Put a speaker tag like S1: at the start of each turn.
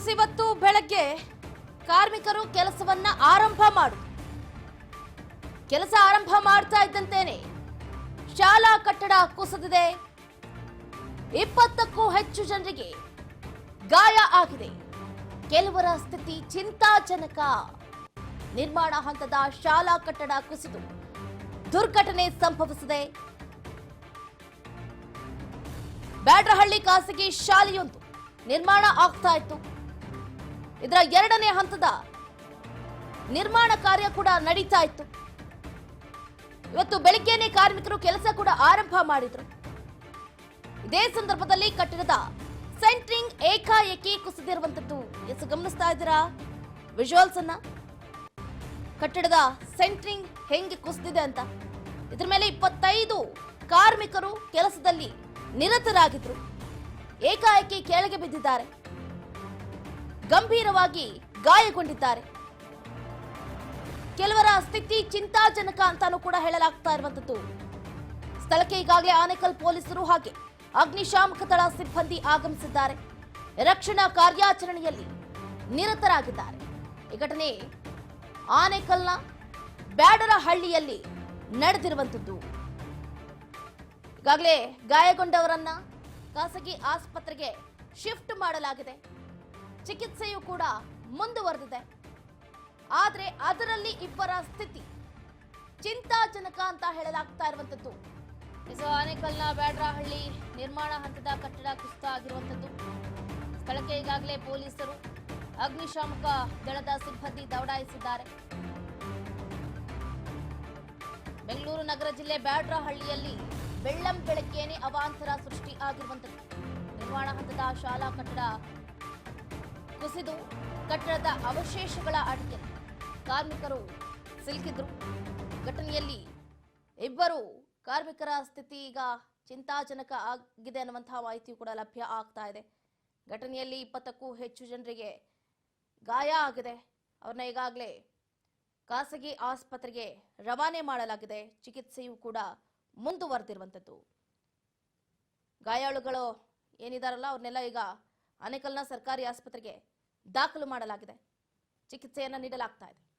S1: ಇವತ್ತು ಬೆಳಗ್ಗೆ ಕಾರ್ಮಿಕರು ಕೆಲಸವನ್ನ ಆರಂಭ ಮಾಡು. ಕೆಲಸ ಆರಂಭ ಮಾಡ್ತಾ ಇದ್ದಂತೇನೆ. ಶಾಲಾ ಕಟ್ಟಡ ಕುಸಿದಿದೆ. ಇಪ್ಪತ್ತಕ್ಕೂ ಹೆಚ್ಚು ಜನರಿಗೆ ಗಾಯ ಆಗಿದೆ. ಕೆಲವರ ಸ್ಥಿತಿ ಚಿಂತಾಜನಕ. ನಿರ್ಮಾಣ ಹಂತದ ಶಾಲಾ ಕಟ್ಟಡ ಕುಸಿದು ದುರ್ಘಟನೆ ಸಂಭವಿಸಿದೆ. ಬ್ಯಾಡ್ರಹಳ್ಳಿ ಖಾಸಗಿ ಶಾಲೆಯೊಂದು ನಿರ್ಮಾಣ ಆಗ್ತಾ ಇತ್ತು. ಇದರ ಎರಡನೇ ಹಂತದ ನಿರ್ಮಾಣ ಕಾರ್ಯ ಕೂಡ ನಡೀತಾ ಇತ್ತು. ಇವತ್ತು ಬೆಳಿಗ್ಗೆನೆ ಕಾರ್ಮಿಕರು ಕೆಲಸ ಕೂಡ ಆರಂಭ ಮಾಡಿದ್ರು. ಇದೇ ಸಂದರ್ಭದಲ್ಲಿ ಕಟ್ಟಡದ ಸೆಂಟ್ರಿಂಗ್ ಏಕಾಏಕಿ ಕುಸಿದಿರುವಂತದ್ದು. ಎಷ್ಟು ಗಮನಿಸ್ತಾ ಇದ್ದೀರಾ? ವಿಜುವಲ್ಸ್ ಅನ್ನ. ಕಟ್ಟಡದ ಸೆಂಟ್ರಿಂಗ್ ಹೆಂಗೆ ಕುಸಿದಿದೆ ಅಂತ. ಇದ್ರ ಮೇಲೆ ಇಪ್ಪತ್ತೈದು ಕಾರ್ಮಿಕರು ಕೆಲಸದಲ್ಲಿ ನಿರತರಾಗಿದ್ರು. ಏಕಾಏಕಿ ಕೆಳಗೆ ಬಿದ್ದಿದ್ದಾರೆ. ಗಂಭೀರವಾಗಿ ಗಾಯಗೊಂಡಿದ್ದಾರೆ. ಕೆಲವರ ಸ್ಥಿತಿ ಚಿಂತಾಜನಕ ಅಂತಾನೂ ಕೂಡ ಹೇಳಲಾಗ್ತಾ ಇರುವಂತದ್ದು ಸ್ಥಳಕ್ಕೆ ಈಗಾಗಲೇ ಆನೇಕಲ್ ಪೊಲೀಸರು ಹಾಗೆ ಅಗ್ನಿಶಾಮಕ ದಳ ಸಿಬ್ಬಂದಿ ಆಗಮಿಸಿದ್ದಾರೆ. ರಕ್ಷಣಾ ಕಾರ್ಯಾಚರಣೆಯಲ್ಲಿ ನಿರತರಾಗಿದ್ದಾರೆ. ಈ ಘಟನೆ ಆನೇಕಲ್ನ ಬ್ಯಾಡರ ಹಳ್ಳಿಯಲ್ಲಿ ನಡೆದಿರುವಂತದ್ದು ಈಗಾಗಲೇ ಗಾಯಗೊಂಡವರನ್ನ ಖಾಸಗಿ ಆಸ್ಪತ್ರೆಗೆ ಶಿಫ್ಟ್ ಮಾಡಲಾಗಿದೆ. ಚಿಕಿತ್ಸೆಯು ಕೂಡ ಮುಂದುವರೆದಿದೆ. ಆದರೆ ಅದರಲ್ಲಿ ಇಬ್ಬರ ಸ್ಥಿತಿ ಚಿಂತಾಜನಕ ಅಂತ ಹೇಳಲಾಗ್ತಾ ಇರುವಂತದ್ದು ಆನೇಕಲ್ನ ಬ್ಯಾಡ್ರಹಳ್ಳಿ ನಿರ್ಮಾಣ ಹಂತದ ಕಟ್ಟಡ ಕುಸಿತ ಆಗಿರುವಂತದ್ದು ಸ್ಥಳಕ್ಕೆ ಈಗಾಗಲೇ ಪೊಲೀಸರು ಅಗ್ನಿಶಾಮಕ ದಳದ ಸಿಬ್ಬಂದಿ ದೌಡಾಯಿಸಿದ್ದಾರೆ. ಬೆಂಗಳೂರು ನಗರ ಜಿಲ್ಲೆ ಬ್ಯಾಡ್ರಹಳ್ಳಿಯಲ್ಲಿ ಬೆಳ್ಳಂ ಬೆಳಕೇನೆ ಅವಾಂತರ ಸೃಷ್ಟಿ ಆಗಿರುವಂತದ್ದು ನಿರ್ಮಾಣ ಹಂತದ ಶಾಲಾ ಕಟ್ಟಡ ಕುಸಿದು ಕಟ್ಟಡದ ಅವಶೇಷಗಳ ಅಡಿಯಲ್ಲಿ ಕಾರ್ಮಿಕರು ಸಿಲುಕಿದ್ರು. ಘಟನೆಯಲ್ಲಿ ಇಬ್ಬರು ಕಾರ್ಮಿಕರ ಸ್ಥಿತಿ ಈಗ ಚಿಂತಾಜನಕ ಆಗಿದೆ ಅನ್ನುವಂತಹ ಮಾಹಿತಿ ಕೂಡ ಲಭ್ಯ ಆಗ್ತಾ ಇದೆ. ಘಟನೆಯಲ್ಲಿ ಇಪ್ಪತ್ತಕ್ಕೂ ಹೆಚ್ಚು ಜನರಿಗೆ ಗಾಯ ಆಗಿದೆ. ಅವ್ರನ್ನ ಈಗಾಗಲೇ ಖಾಸಗಿ ಆಸ್ಪತ್ರೆಗೆ ರವಾನೆ ಮಾಡಲಾಗಿದೆ. ಚಿಕಿತ್ಸೆಯೂ ಕೂಡ ಮುಂದುವರೆದಿರುವಂಥದ್ದು. ಗಾಯಾಳುಗಳು ಏನಿದಾರಲ್ಲ, ಅವ್ರನ್ನೆಲ್ಲ ಈಗ ಆನೇಕಲ್ನ ಸರ್ಕಾರಿ ಆಸ್ಪತ್ರೆಗೆ ದಾಖಲು ಮಾಡಲಾಗಿದೆ. ಚಿಕಿತ್ಸೆಯನ್ನು ನೀಡಲಾಗ್ತಾ ಇದೆ.